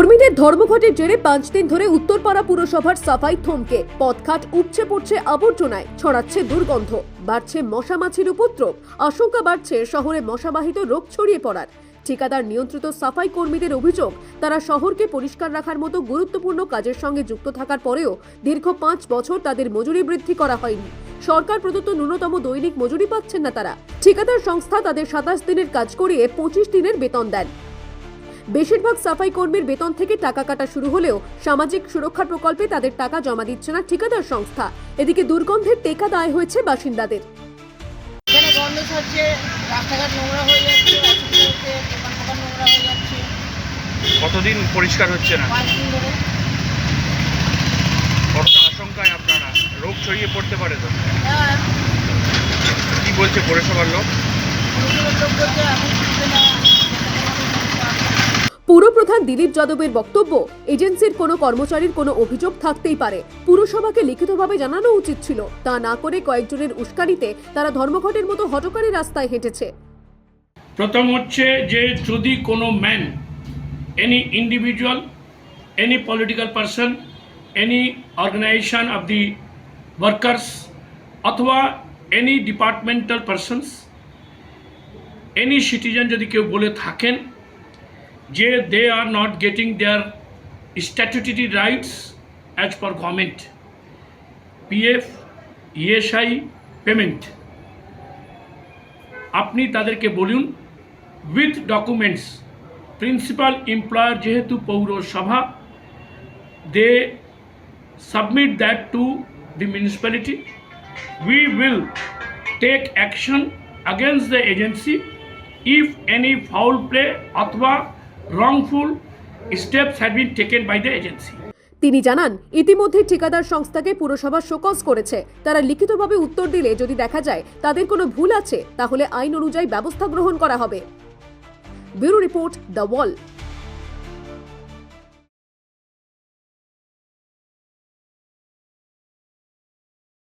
কর্মীদের ধর্মঘটের জেরে পাঁচ দিন ধরে উত্তরপাড়া পুরসভার সাফাই থমকে। পথঘাট উপচে পড়ছে আবর্জনায়, ছড়াচ্ছে দুর্গন্ধ, বাড়ছে মশা মাছির উপদ্রব, আশঙ্কা বাড়ছে শহরে মশাবাহিত রোগ ছড়িয়ে পড়ার। ঠিকাদার নিয়ন্ত্রিত সাফাই কর্মীদের অভিযোগ, তারা শহরকে পরিষ্কার রাখার মতো গুরুত্বপূর্ণ কাজের সঙ্গে যুক্ত থাকার পরেও দীর্ঘ পাঁচ বছর তাদের মজুরি বৃদ্ধি করা হয়নি। সরকার প্রদত্ত ন্যূনতম দৈনিক মজুরি পাচ্ছেন না তারা। ঠিকাদার সংস্থা তাদের সাতাশ দিনের কাজ করিয়ে পঁচিশ দিনের বেতন দেন। বেশিরভাগ সাফাই কর্মীর বেতন থেকে টাকা কাটা শুরু হলেও সামাজিক সুরক্ষা প্রকল্পে তাদের টাকা জমা দিচ্ছে না ঠিকাদার সংস্থা। এদিকে দুর্গন্ধের টেকা দায় হয়েছে বাসিন্দাদের। এখানে গন্ধ ছাড়ছে রাস্তাঘাট নোংরা হয়ে যাচ্ছে অসুবিধা হচ্ছে দোকান ফোকান নোংরা হয়ে যাচ্ছে। কতদিন পরিষ্কার হচ্ছে না? পাঁচ দিন ধরে। কতটা আশঙ্কায় আপনারা? রোগ ছড়িয়ে পড়তে পারে তো। হ্যাঁ। কি বলছে পৌরসভার লোক? পুরসভার লোক বলছে এখন শুনবে না পুরপ্রধান দিলীপ যাদবের বক্তব্য, এজেন্সির কোনো কর্মচারীর কোনো অভিযোগ থাকতেই পারে। পুরসভাকে লিখিতভাবে জানানো উচিত ছিল। তা না করে কয়েকজনের উস্কানিতে তারা ধর্মঘটের মতো হটকারী রাস্তায় হেঁটেছে। প্রথম হচ্ছে যে যদি কোনো man any individual any political person any organisation of the workers অথবা any departmental persons any citizen যদি কেউ বলে থাকেন যে they are not getting their statutory rights as per government PF ESI payment আপনি তাদেরকে বলুন উইথ ডকুমেন্টস প্রিন্সিপাল এমপ্লয়ার যেহেতু পৌরসভা they submit that to the municipality we will take action against the agency if any foul play অথবা তিনি জানান ইতিমধ্যে ঠিকাদার সংস্থাকে পুরসভা শোকজ করেছে। তারা লিখিতভাবে উত্তর দিলে যদি দেখা যায় তাদের কোনো ভুল আছে, তাহলে আইন অনুযায়ী ব্যবস্থা গ্রহণ করা হবে। Bureau report The Wall.